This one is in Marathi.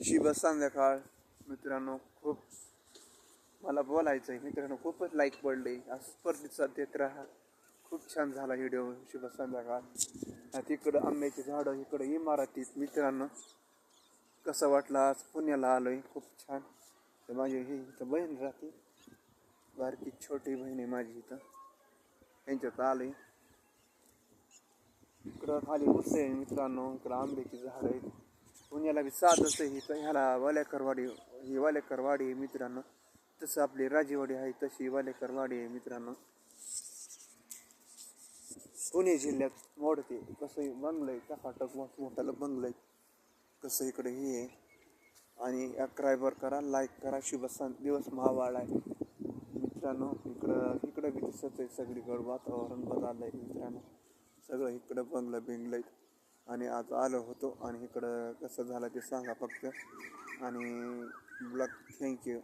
शुभ संध्याकाळ. मित्रांनो खूप मला बोलायचं आहे मित्रांनो खूपच लाईक पडले. असंच प्रतिसाद देत राहा. खूप छान झाला व्हिडिओ शुभ संध्याकाळ. आणि तिकडं आंब्याची झाडं इकडं इमारतीत मित्रांनो कसं वाटलं आज पुण्याला आलो आहे खूप छान. तर माझी ही इथं बहीण राहते. बारकी छोटी बहीण आहे माझी इथं. यांच्यात आलोय. इकडं खाली उसे आहे मित्रांनो. इकडं आंब्याची झाडं आहेत. पुण्याला बी साधच आहे ह्याला वालेकरवाडी ही वालेकरवाडी आहे मित्रांनो. तसं आपली राजेवाडी आहे तशी वालेकरवाडी आहे मित्रांनो. पुणे जिल्ह्यात मोडते कसं बंगलं आहे टकाटक मोठ मोठ्याला बंगलं आहे. कसं इकडे हे आहे. आणि अक्रायबर करा लाईक करा शुभ सं दिवस महावाळ आहे. मित्रांनो इकडं इकडं बी तसंच आहे सगळीकडं वातावरण बदललं आहे मित्रांनो. सगळं इकडं बंगलं बिंगलं आहे. आणि आज आलो होतो आणि इकडं कसं झालं ते सांगा फक्त. आणि ब्लॉक थँक्यू